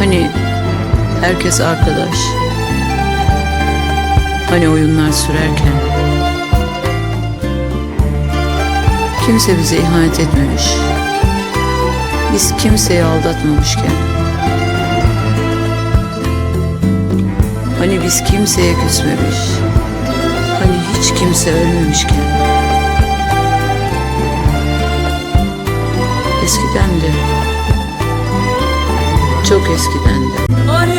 Hani herkes arkadaş. Hani oyunlar sürerken. Kimse bize ihanet etmemiş. Biz kimseyi aldatmamışken. Hani biz kimseye küsmemiş. Hani hiç kimse ölmemişken. Eskiden de. Çok eskiden de. Hani